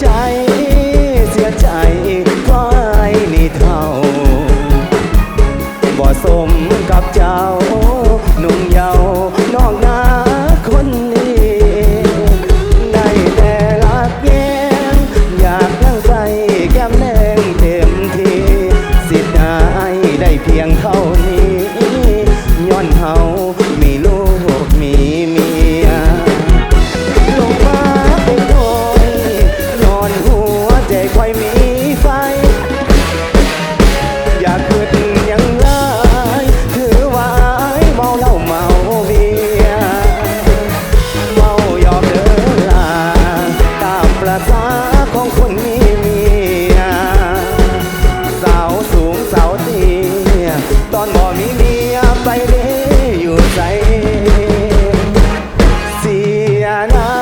ใจ เสียใจไว้นี่เท่า บ่สมกับเจ้าหนุ่มเยาวนอกนาคนนี้ ได้แต่รักแย้งอยากนั่งใส่แก้มแดงเต็มทีสิทธิ์ได้ได้เพียงเท่านี้ ย้อนเฮา อนบ่มีเมียไปเด้อยู่ใจเสียนา